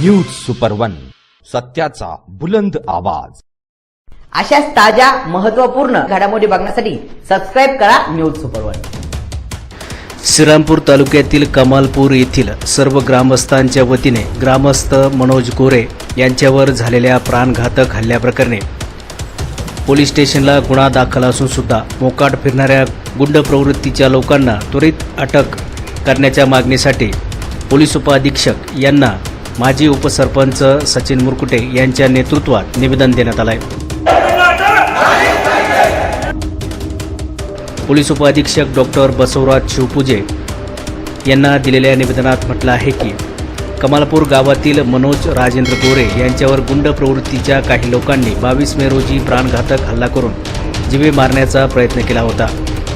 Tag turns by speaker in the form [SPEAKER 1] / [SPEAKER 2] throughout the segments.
[SPEAKER 1] News super one सत्याचा बुलंद आवाज.
[SPEAKER 2] अशाच ताज्या महत्त्वपूर्ण घडामोडी बघण्यासाठी सबस्क्राईब करा न्यूज सुपर वन
[SPEAKER 3] श्रीरामपूर तालुक्यातील कमालपूर येथील सर्व ग्रामस्थांच्या वतीने ग्रामस्थ मनोज गोरे यांच्यावर झालेल्या प्राणघातक हल्ल्याप्रकरणी पोलीस स्टेशनला गुन्हा दाखल असून सुद्धा मोकाट फिरणाऱ्या गुंड प्रवृत्तीच्या लोकांना त्वरित अटक करण्याच्या मागणीसाठी पोलीस उपअधीक्षक यांना माजी उपसरपंच सचिन मुरकुटे यांच्या नेतृत्वात निवेदन देण्यात आलं आहे पोलीस उपअधीक्षक डॉक्टर बसवराज शिवपूजे यांना दिलेल्या निवेदनात म्हटलं आहे की कमालपूर गावातील मनोज राजेंद्र गोरे यांच्यावर गुंड प्रवृत्तीच्या काही लोकांनी बावीस मे रोजी प्राणघातक हल्ला करून जीवे मारण्याचा प्रयत्न केला होता.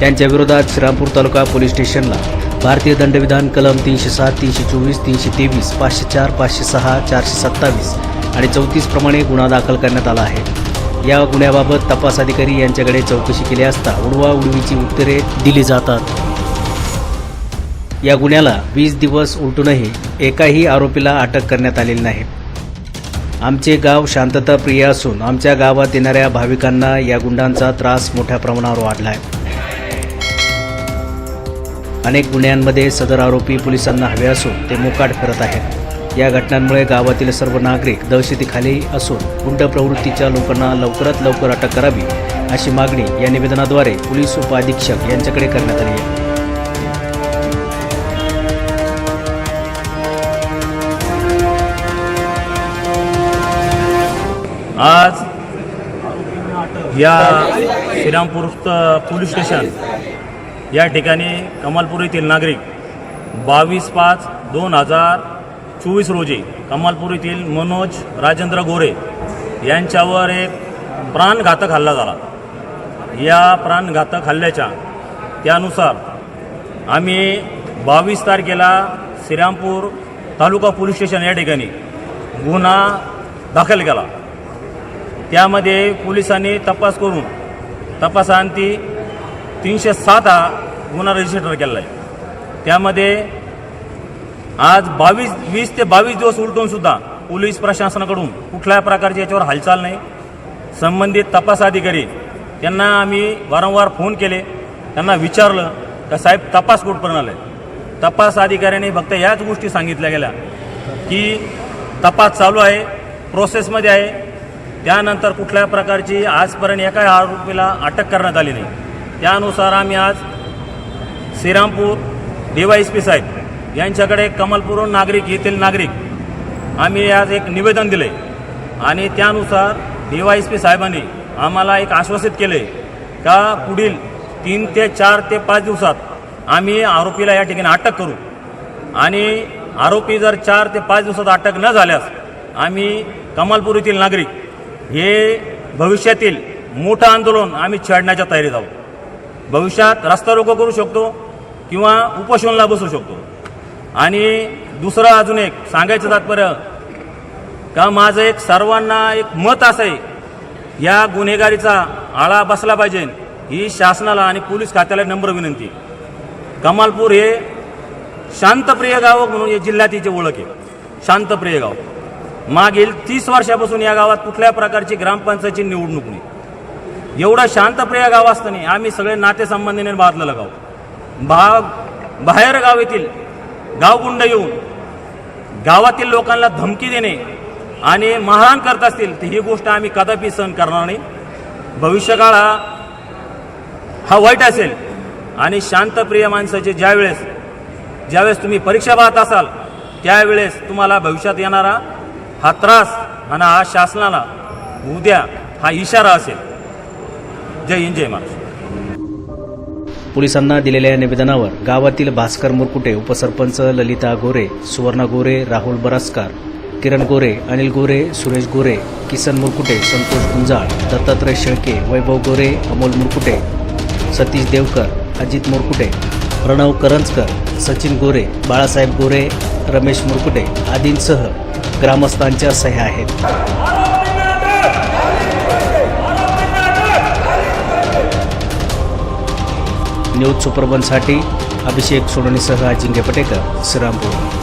[SPEAKER 3] त्यांच्या विरोधात श्रीरामपूर तालुका पोलीस स्टेशनला भारतीय दंडविधान कलम तीनशे सात तीनशे चोवीस तीनशे तेवीस पाचशे चार पाचशे सहा चारशे सत्तावीस आणि चौतीस प्रमाणे गुन्हा दाखल करण्यात आला आहे. या गुन्ह्याबाबत तपास अधिकारी यांच्याकडे चौकशी केली असता उडवा उडवीची उत्तरे दिली जातात. या गुन्ह्याला वीस दिवस उलटूनही एकाही आरोपीला अटक करण्यात आलेली नाही. आमचे गाव शांतताप्रिय असून आमच्या गावात येणाऱ्या भाविकांना या गुंडांचा त्रास मोठ्या प्रमाणावर वाढला आहे अनेक गुन्ह्यांमध्ये सदर आरोपी पोलिसांना हवे असून ते मोकाट करत आहेत. या घटनांमुळे गावातील सर्व नागरिक दहशतीखाली असून गुंड प्रवृत्तीच्या लोकांना लवकरात लवकर अटक करावी अशी मागणी या निवेदनाद्वारे पोलीस उपअधीक्षक यांच्याकडे करण्यात आली आहे.
[SPEAKER 4] आज या श्रीरामपूर पोलीस स्टेशन या ठिकाणी कमालपूर येथील नागरिक बावीस पाच दोन हजार चोवीस रोजी कमालपूर येथील मनोज राजेंद्र गोरे यांच्यावर एक प्राणघातक हल्ला झाला. या प्राणघातक हल्ल्याच्या त्यानुसार आम्ही बावीस तारखेला श्रीरामपूर तालुका पोलीस स्टेशन या ठिकाणी गुन्हा दाखल केला. त्यामध्ये पोलिसांनी तपास करून तपासांती तीनशे सात हा गुन्हा रजिस्टर केलेला आहे त्यामध्ये आज बावीस वीस ते बावीस दिवस उलटून सुद्धा पोलीस प्रशासनाकडून कुठल्याही प्रकारची याच्यावर हालचाल नाही. संबंधित तपास अधिकारी त्यांना आम्ही वारंवार फोन केले. त्यांना विचारलं का साहेब तपास कुठपर्यंत आलाय? तपास अधिकाऱ्याने फक्त याच गोष्टी सांगितल्या गेल्या की तपास चालू आहे प्रोसेसमध्ये आहे. त्यानंतर कुठल्या प्रकारची आजपर्यंत एका आरोपीला अटक करण्यात आली नाही. त्यानुसार आम्ही आज Shrirampur D Y S P साहेब यांच्याकडे कमलपूर नागरिक येथील नागरिक आम्ही आज एक निवेदन दिले आणि त्यानुसार डी वाय एस पी साहेबांनी आम्हाला एक आश्वासित केले का पुढील तीन ते चार ते पाच दिवसात आम्ही आरोपीला या ठिकाणी अटक करू. आणि आरोपी जर चार ते पाच दिवसात अटक न झाल्यास आम्ही कमालपूर येथील नागरिक हे भविष्यातील मोठं आंदोलन आम्ही छेडण्याच्या तयारीत आहोत. भविष्यात रस्ता रोको करू शकतो किंवा उपोषणला बसू शकतो. आणि दुसरं अजून एक सांगायचं तात्पर्य का माझं एक सर्वांना एक मत असं आहे या गुन्हेगारीचा आळा बसला पाहिजे ही शासनाला आणि पोलीस खात्याला नम्र विनंती. कमालपूर हे शांतप्रिय गाव म्हणून या जिल्ह्यात हिची ओळख आहे. शांतप्रिय गाव. मागील तीस वर्षापासून या गावात कुठल्या प्रकारची ग्रामपंचायतची निवडणूक नाही. एवढं शांतप्रिय गाव असताना आम्ही सगळे नातेसंबंधीने बाधलेलं गाव. भा बाहेर गाव येथील गावगुंड येऊन गावातील लोकांना धमकी देणे आणि मारहाण करत असतील तर ही गोष्ट आम्ही कदापि सहन करणार नाही. भविष्यकाळ हा हा वाईट असेल. आणि शांतप्रिय माणसाचे ज्यावेळेस ज्यावेळेस तुम्ही परीक्षा पाहत असाल त्यावेळेस तुम्हाला भविष्यात येणारा हा त्रास आणि हा शासनाला उद्या हा इशारा असेल. जय हिंद जय महाराष्ट्र.
[SPEAKER 3] पोलिसांना दिलेल्या निवेदनावर गावातील भास्कर मुरकुटे उपसरपंच ललिता गोरे सुवर्णा गोरे राहुल बरासकार किरण गोरे अनिल गोरे सुरेश गोरे किसन मुरकुटे संतोष गुंजाळ दत्तात्रय शेळके वैभव गोरे अमोल मुरकुटे सतीश देवकर अजित मुरकुटे प्रणव करंजकर सचिन गोरे बाळासाहेब गोरे रमेश मुरकुटे आदींसह ग्रामस्थांच्या सह्या आहेत. न्यूज सुपरबनसाठी अभिषेक सोडणीसह अजिंक्य पटेकर श्रीरामपूर.